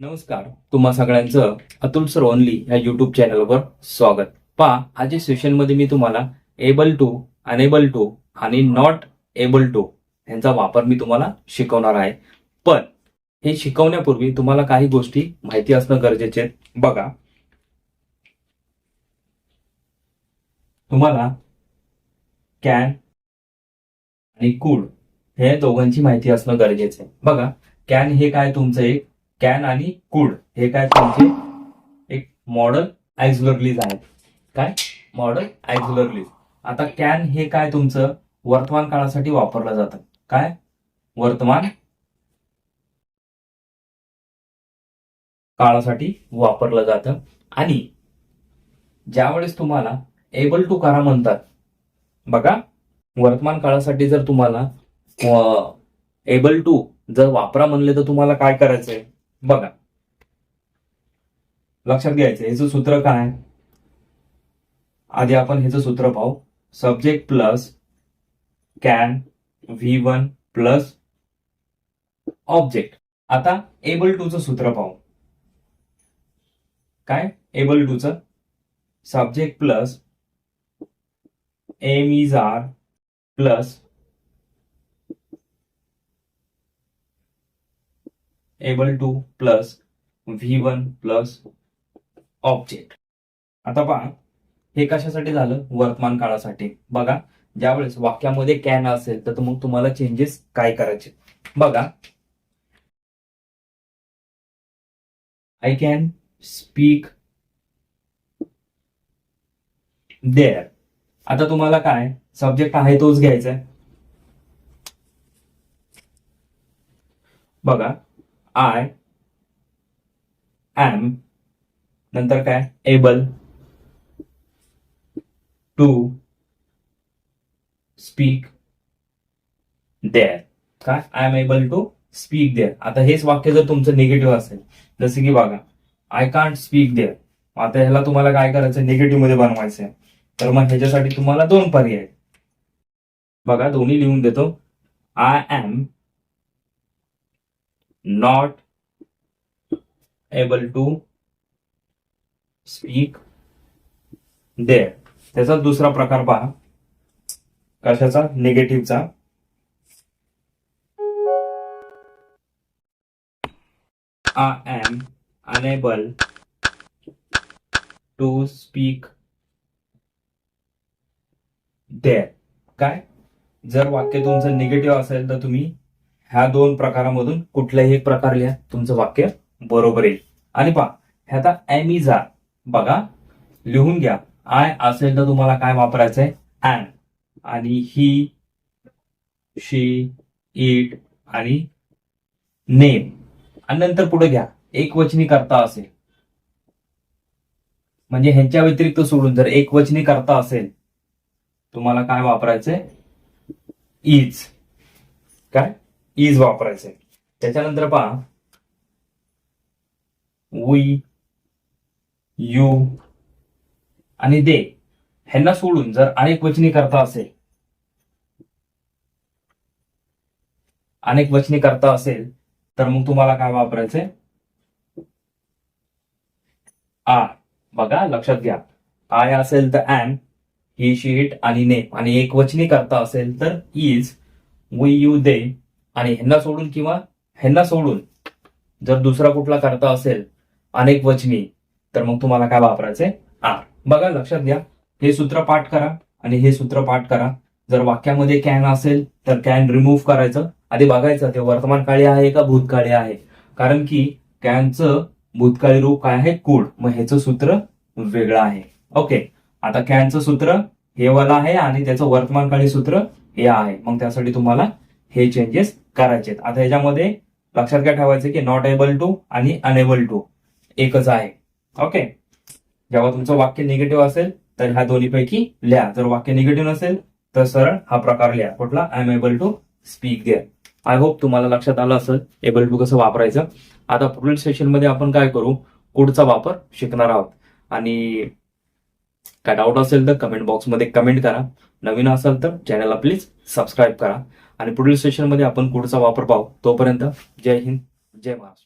नमस्कार तुम्हा सगळ्यांचं अतुल सर ओनली या युट्यूब चॅनलवर स्वागत. पहा आजच्या सेशनमध्ये मी तुम्हाला एबल टू अनेबल टू आणि नॉट एबल टू यांचा वापर मी तुम्हाला शिकवणार आहे. पण हे शिकवण्यापूर्वी तुम्हाला काही गोष्टी माहिती असणं गरजेचे आहे बघा. तुम्हाला कॅन आणि कूड हे दोघांची माहिती असणं गरजेचं आहे. बघा कॅन हे काय तुमचं एक कॅन आणि कूड हे काय तुमचे? एक मॉडल आयझुलरलीज आहेत. काय? मॉडल आयझुलरलीज आता कॅन हे काय तुमचं? वर्तमान काळासाठी वापरलं जातं. काय? वर्तमान काळासाठी वापरलं जातं. आणि ज्यावेळेस तुम्हाला एबल टू करा म्हणतात बघा वर्तमान काळासाठी जर तुम्हाला एबल टू जर वापरा म्हणले तर तुम्हाला काय करायचंय? बघा. लक्षात घ्यायचं ह्याचं सूत्र काय? आधी आपण ह्याचं सूत्र पाहू. Subject plus can V one plus object आता एबल टूचं सूत्र पाहू. काय? Able टूचं subject plus am is are plus able to plus V one plus object आता पहा हे कशासाठी झालं? वर्तमान काळासाठी. बघा ज्यावेळेस वाक्यामध्ये कॅन असेल तर मग तुम्हाला चेंजेस काय करायचे? बघा. आय कॅन स्पीक देअर आता तुम्हाला काय? सब्जेक्ट आहे तोच घ्यायचा आहे. बघा. आय एम नंतर काय? एबल टू स्पीक देअर काय? I am able to speak there आता हेच वाक्य जर तुमचं निगेटिव्ह असेल जसं की बघा आय कांट स्पीक देअर आता ह्याला तुम्हाला काय करायचं निगेटिव्हमध्ये बनवायचं आहे तर मग ह्याच्यासाठी तुम्हाला दोन पर्याय आहेत. बघा दोन्ही लिहून देतो. I am not able to speak there. त्याचा दुसरा प्रकार पहा. कशाचा? निगेटिव्हचा I am unable to speak there काय? जर वाक्य तुमचं निगेटिव्ह असेल तर तुम्ही ह्या दोन प्रकारामधून कुठलाही एक प्रकार लिहा तुमचं वाक्य बरोबर येईल. आणि पहा ह्याचा एम इज आर बघा लिहून घ्या. आय असेल तर तुम्हाला काय वापरायचंय? अँड आणि ही शी इट आणि नेम. आणि नंतर पुढे घ्या. एक वचनी करता असेल. म्हणजे ह्यांच्या व्यतिरिक्त सोडून जर एक वचनी करता असेल तुम्हाला काय वापरायचंय? इज काय? इज वापरायचंय त्याच्यानंतर पहा. वी यू आणि दे. ह्यांना सोडून जर अनेक वचनी करता असेल अनेक वचनी करता असेल तर मग तुम्हाला काय वापरायचंय आ. बघा लक्षात घ्या. आय असेल तर ॲन ही शीट आणि नेम आणि एक वचनी करता असेल तर इज वी यू दे. आणि ह्यांना सोडून किंवा ह्यांना सोडून जर दुसरा कुठला करता असेल अनेक वचनी तर मग तुम्हाला काय वापरायचंय आर. बघा लक्षात घ्या. हे सूत्र पाठ करा आणि हे सूत्र पाठ करा. जर वाक्यामध्ये कॅन असेल तर कॅन रिमूव्ह करायचं. आधी बघायचं ते वर्तमान काळी आहे का भूतकाळी आहे? कारण की कॅनचं भूतकाळी रूप काय आहे? कूड मग ह्याचं सूत्र वेगळं आहे. ओके आता कॅनचं सूत्र हे वाला आहे आणि त्याचं वर्तमान काळी सूत्र हे आहे. मग त्यासाठी तुम्हाला हे चेंजेस करायचे आहेत आता ह्याच्यामध्ये लक्षात काय ठेवायचं की नॉट एबल टू आणि अनेबल टू एकच आहे. ओके जेव्हा तुमचं वाक्य निगेटिव्ह असेल तर ह्या दोन्हीपैकी लिहा. जर वाक्य निगेटिव्ह नसेल तर सरळ हा प्रकार लिहा. कुठला? I am able to speak there I hope तुम्हाला लक्षात आलं असेल एबल टू कसं वापरायचं. आता पुढील सेशनमध्ये आपण काय करू? कोडचा वापर शिकणार आहोत? आणि काय डाऊट असेल तर कमेंट बॉक्समध्ये कमेंट करा. नवीन असाल तर चॅनलला प्लीज सबस्क्राईब करा. आणि पुढील सेशनमध्ये आपण कोडचा वापर पाहू. तोपर्यंत जय हिंद जय महाराष्ट्र.